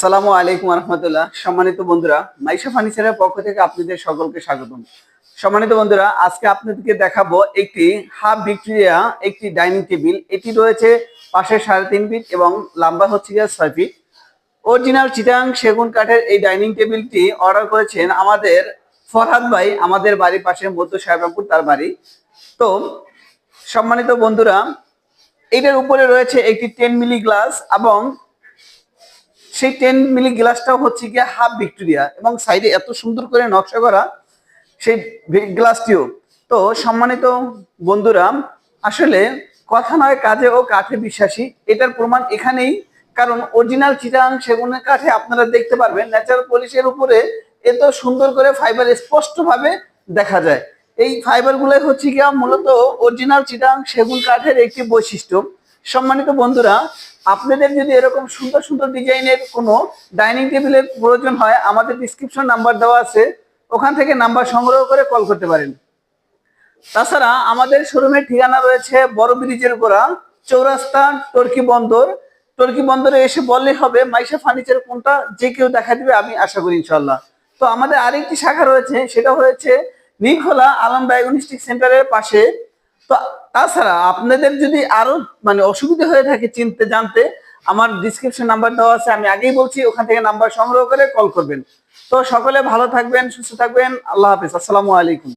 সালামু আলাইকুম রহমতুল্লাহ সম্মানিত বন্ধুরা, মাইশা ফার্নিচারের পক্ষ থেকে আপনাদের সকলকে স্বাগতম। সম্মানিত বন্ধুরা, আজকে আপনাদেরকে দেখাবো একটি হাফ ভিক্টোরিয়া, একটি ডাইনিং টেবিল। এটি রয়েছে পাশে সাড়ে তিন ফিট এবং লম্বা হচ্ছে গিয়ে ছয় ফিট। অরিজিনাল চিটাং সেগুন কাঠের এই ডাইনিং টেবিলটি অর্ডার করেছেন আমাদের ফরহাদ ভাই, আমাদের বাড়ির পাশে মধ্য সাহেবাপুর, তার বাড়ি। তো, সম্মানিত বন্ধুরা, এটার উপরে রয়েছে একটি টেন মিলি গ্লাস এবং সেই টেন মিলি গ্লাসটাও হচ্ছে গিয়ে হাফ ভিক্টোরিয়া এবং সাইডে এত সুন্দর করে নকশা করা সেই গ্লাসটিও তো সম্মানিত বন্ধুরা, আসলে কথা নয় কাজে ও কাঠে বিশ্বাসী, এটার প্রমাণ এখানেই। কারণ অরিজিনাল চিটাং সেগুনের কাঠে আপনারা দেখতে পারবেন ন্যাচারাল পলিশের উপরে এত সুন্দর করে ফাইবার স্পষ্টভাবে দেখা যায়। এই ফাইবার গুলোই হচ্ছে গিয়া মূলত অরিজিনাল চিটাং সেগুন কাঠের একটি বৈশিষ্ট্য। সম্মানিত বন্ধুরা, আপনাদের যদি এরকম সুন্দর সুন্দর ডিজাইনের কোনো ডাইনিং টেবিলের প্রয়োজন হয়, আমাদের ডিসক্রিপশন নাম্বার দেওয়া আছে, ওখান থেকে নাম্বার সংগ্রহ করে কল করতে পারেন। তাছাড়া আমাদের শোরুমের ঠিকানা রয়েছে বড় ব্রিজের গোড়া, চৌরাস্তা, টর্কি বন্দর। টর্কি বন্দরে এসে বললেই হবে, মাইশা ফার্নিচার কোনটা, যে কেউ দেখা দিবে, আমি আশা করি ইনশাল্লাহ তো আমাদের আরেকটি শাখা রয়েছে, সেটা হয়েছে নিখোলা আলম ডায়াগনস্টিক সেন্টারের পাশে। তো তাছাড়া আপনাদের যদি আরও মানে অসুবিধা হয়ে থাকে চিনতে, জানতে, আমার ডিসক্রিপশন নাম্বার দেওয়া আছে, আমি আগেই বলছি, ওখান থেকে নাম্বার সংগ্রহ করে কল করবেন। তো সকলে ভালো থাকবেন, সুস্থ থাকবেন, আল্লাহ হাফিজ, আসসালামু আলাইকুম।